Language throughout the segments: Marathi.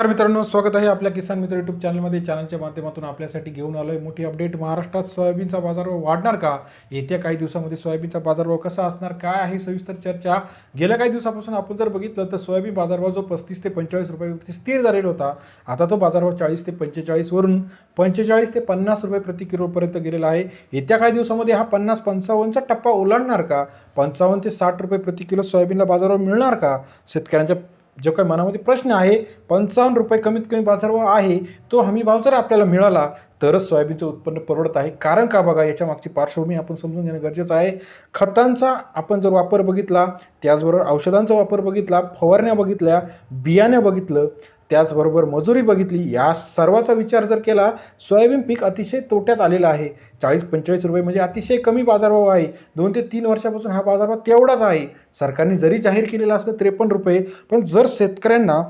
तर मित्रांनो स्वागत आहे आपल्या किसान मित्र युट्यूब चॅनलमध्ये चॅनलच्या माध्यमातून आपल्यासाठी घेऊन आलो आहे मोठी अपडेट महाराष्ट्रात सोयाबीनचा बाजारभाव वाढणार का? येत्या काही दिवसामध्ये सोयाबीनचा बाजारभाव कसा असणार? काय आहे सविस्तर चर्चा? गेल्या काही दिवसापासून आपण जर बघितलं तर सोयाबीन बाजारभाव जो पस्तीस ते पंचेचाळीस रुपये स्थिर झालेला होता आता तो बाजारभाव चाळीस ते पंचेचाळीसवरून पंचेचाळीस ते पन्नास रुपये प्रति किलोपर्यंत गेलेला आहे. येत्या काही दिवसामध्ये हा पन्नास पंचावन्नचा टप्पा ओलांडणार का? पंचावन्न ते साठ रुपये प्रति किलो सोयाबीनला बाजारभाव मिळणार का? शेतकऱ्यांच्या जो काही मनामध्ये प्रश्न आहे पंचावन्न रुपये कमीत कमी बाजारभाव आहे तो हमी भाव जर आपल्याला मिळाला तरच सोयाबीनचं उत्पन्न परवडत आहे. कारण का बघा याच्या मागची पार्श्वभूमी आपण समजून घेणं गरजेचं आहे. खतांचा आपण जर वापर बघितला त्याचबरोबर औषधांचा वापर बघितला फवारण्या बघितल्या बियाण्या बघितलं त्याचबरोबर मजुरी बघितली या सर्वाचा विचार जर केला सोयाबीन पीक अतिशय तोट्यात आलेलं आहे. चाळीस पंचेचाळीस रुपये म्हणजे अतिशय कमी बाजारभाव आहे. दोन ते तीन वर्षापासून हा बाजारभाव तेवढाच आहे. सरकारने जरी जाहीर केलेला असलं त्रेपन्न रुपये पण जर शेतकऱ्यांना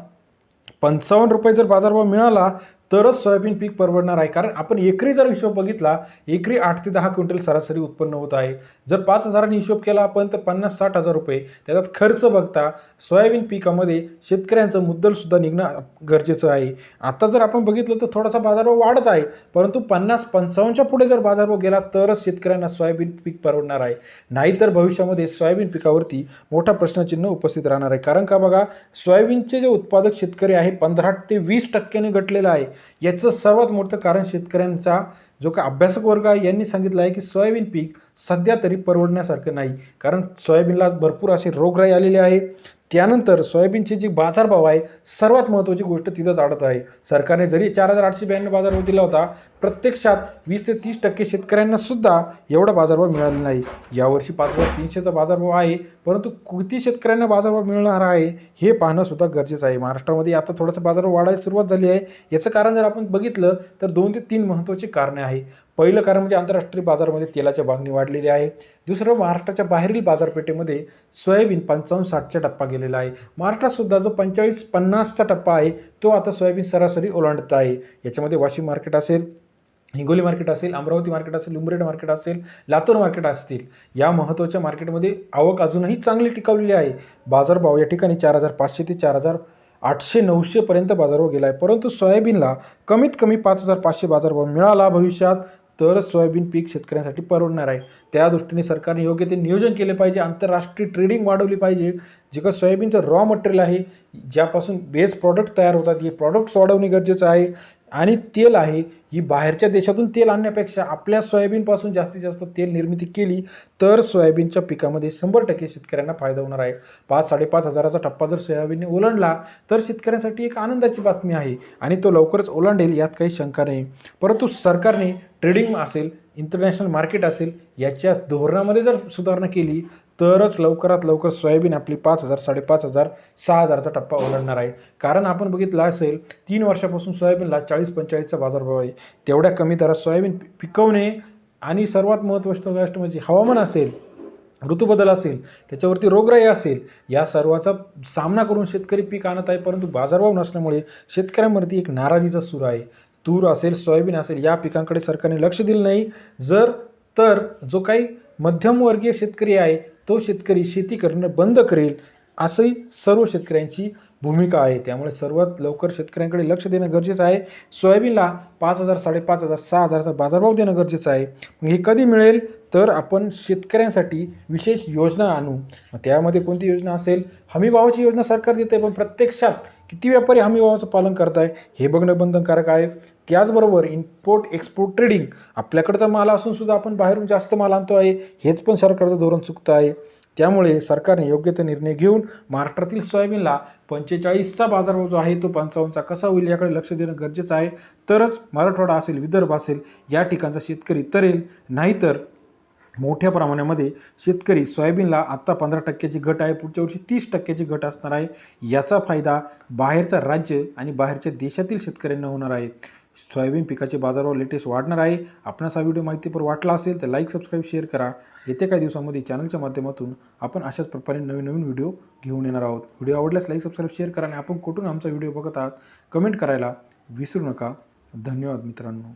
पंचावन्न रुपये जर बाजारभाव मिळाला तरच सोयाबीन पीक परवडणार आहे. कारण आपण एकरी जर हिशोब बघितला एकरी आठ ते दहा क्विंटल सरासरी उत्पन्न होत आहे. जर पाच हजारांनी हिशोब केला आपण तर पन्नास साठ हजार रुपये. त्याच्यात खर्च बघता सोयाबीन पिकामध्ये शेतकऱ्यांचं मुद्दलसुद्धा निघणं गरजेचं आहे. आता जर आपण बघितलं तर थोडासा बाजारभाव वाढत आहे. परंतु पन्नास पंचावन्नच्या पुढे जर बाजारभाव गेला तरच शेतकऱ्यांना सोयाबीन पीक परवडणार आहे. नाहीतर भविष्यामध्ये सोयाबीन पिकावरती मोठा प्रश्नचिन्ह उपस्थित राहणार आहे. कारण का बघा सोयाबीनचे जे उत्पादक शेतकरी आहे पंधरा ते वीस टक्क्याने घटलेलं आहे. याचं सर्वात मोठं कारण शेतकऱ्यांचा जो का अभ्यासक वर्ग आहे यांनी सांगितलं आहे की सोयाबीन पीक सध्या तरी परवडण्यासारखं नाही. कारण सोयाबीनला भरपूर असे रोगराई आलेले आहे. त्यानंतर सोयाबीनचे जे बाजारभाव आहे सर्वात महत्त्वाची गोष्ट तिथंच अडत आहे. सरकारने जरी चार हजार आठशे ब्याण्णव बाजारभाव दिला होता प्रत्यक्षात वीस ते तीस टक्के शेतकऱ्यांना सुद्धा एवढा बाजारभाव मिळाला नाही. यावर्षी पाच हजार तीनशेचा बाजारभाव आहे परंतु किती शेतकऱ्यांना बाजारभाव मिळणार आहे हे पाहणं सुद्धा गरजेचं आहे. महाराष्ट्रामध्ये आता थोडासा बाजारभाव वाढायला सुरुवात झाली आहे. याचं कारण जर आपण बघितलं तर दोन ते तीन महत्त्वाची कारणे आहे पहिलं कारण म्हणजे आंतरराष्ट्रीय बाजारामध्ये तेलाच्या मागणी वाढलेली आहे. दुसरं महाराष्ट्राच्या बाहेरील बाजारपेठेमध्ये सोयाबीन पंचावन्न साठचा टप्पा गेलेला आहे. महाराष्ट्रातसुद्धा जो पंचेचाळीस पन्नासचा टप्पा आहे तो आता सोयाबीन सरासरी ओलांडत आहे. याच्यामध्ये वाशिम मार्केट असेल हिंगोली मार्केट असेल अमरावती मार्केट असेल उमरेड मार्केट असेल लातूर मार्केट असतील या महत्त्वाच्या मार्केटमध्ये आवक अजूनही चांगली टिकवलेली आहे. बाजारभाव या ठिकाणी चार हजार पाचशे ते चार हजार आठशे नऊशेपर्यंत बाजारभाव गेला आहे. परंतु सोयाबीनला कमीत कमी पाच हजार पाचशे बाजारभाव मिळाला. भविष्यात तरच सोयाबीन पीक शेतकऱ्यांसाठी परवडणार आहे. त्या दृष्टीने सरकारने योग्य ते नियोजन केले पाहिजे. आंतरराष्ट्रीय ट्रेडिंग वाढवली पाहिजे. जे का सोयाबीनचं रॉ मटेरियल आहे ज्यापासून बेस प्रॉडक्ट तयार होतात हे प्रॉडक्ट्स वाढवणे गरजेचं आहे. आणि तेल आहे ही बाहेरच्या देशातून तेल आणण्यापेक्षा आपल्या सोयाबीनपासून जास्तीत जास्त तेल निर्मिती केली तर सोयाबीनच्या पिकामध्ये शंभर टक्के शेतकऱ्यांना फायदा होणार आहे. पाच साडेपाच हजाराचा टप्पा जर सोयाबीनने ओलांडला तर शेतकऱ्यांसाठी एक आनंदाची बातमी आहे आणि तो लवकरच ओलांडेल यात काही शंका नाही. परंतु सरकारने ट्रेडिंग असेल इंटरनॅशनल मार्केट असेल याच्या धोरणामध्ये जर सुधारणा केली तरच लवकरात लवकर सोयाबीन आपली पाच हजार साडेपाच हजार सहा हजारचा टप्पा ओलांडणार आहे. कारण आपण बघितलं असेल तीन वर्षापासून सोयाबीनला चाळीस पंचेचाळीसचा बाजारभाव आहे. तेवढ्या कमी दरात सोयाबीन पिकवणे आणि सर्वात महत्त्वाची गोष्ट म्हणजे हवामान असेल ऋतूबदल असेल त्याच्यावरती रोगराई असेल या सर्वाचा सामना करून शेतकरी पीक आणत आहे. परंतु बाजारभाव नसल्यामुळे शेतकऱ्यांवरती एक नाराजीचा सूर आहे. तूर असेल सोयाबीन असेल या पिकांकडे सरकारने लक्ष दिलं नाही. जर तर जो काही मध्यमवर्गीय शेतकरी आहे तो शेतकरी शेती करणं बंद करेल असंही सर्व शेतकऱ्यांची भूमिका आहे. त्यामुळे सर्वात लवकर शेतकऱ्यांकडे लक्ष देणं गरजेचं आहे. सोयाबीनला पाच हजार साडेपाच हजार सहा हजारचा बाजारभाव देणं गरजेचं आहे. मग हे कधी मिळेल? तर आपण शेतकऱ्यांसाठी विशेष योजना आणू. मग त्यामध्ये कोणती योजना असेल? हमीभावाची योजना सरकार देते पण प्रत्यक्षात किती व्यापारी हमीभावाचं पालन करत आहे हे बघणं बंधनकारक आहे. त्याचबरोबर इम्पोर्ट एक्सपोर्ट ट्रेडिंग आपल्याकडचा माल असून सुद्धा आपण बाहेरून जास्त माल आणतो आहे हेच पण सरकारचं धोरण चुकतं आहे. त्यामुळे सरकारने योग्य ते निर्णय घेऊन महाराष्ट्रातील सोयाबीनला पंचेचाळीसचा बाजारभाव जो आहे तो पंचावन्नचा कसा होईल याकडे लक्ष देणं गरजेचं आहे. तरच मराठवाडा असेल विदर्भ असेल या ठिकाणचा शेतकरी तरेल. नाहीतर मोठ्या प्रमाणामध्ये शेतकरी सोयाबीनला आत्ता पंधरा टक्क्याची घट आहे. पुढच्या वर्षी तीस टक्क्याची घट असणार आहे. याचा फायदा बाहेरचा राज्य आणि बाहेरच्या देशातील शेतकऱ्यांना होणार आहे. सोयाबीन पिकाचे बाजारावर लेटेस्ट वाढणार आहे. आपणास हा व्हिडिओ माहितीपर वाटला असेल तर लाईक सबस्क्राईब शेअर करा. येत्या काही दिवसामध्ये चॅनलच्या माध्यमातून आपण अशाच प्रकारे नवीन नवीन व्हिडिओ घेऊन येणार आहोत. व्हिडिओ आवडल्यास लाईक सबस्क्राईब शेअर करा आणि आपण कुठून आमचा व्हिडिओ बघत आहात कमेंट करायला विसरू नका. धन्यवाद मित्रांनो.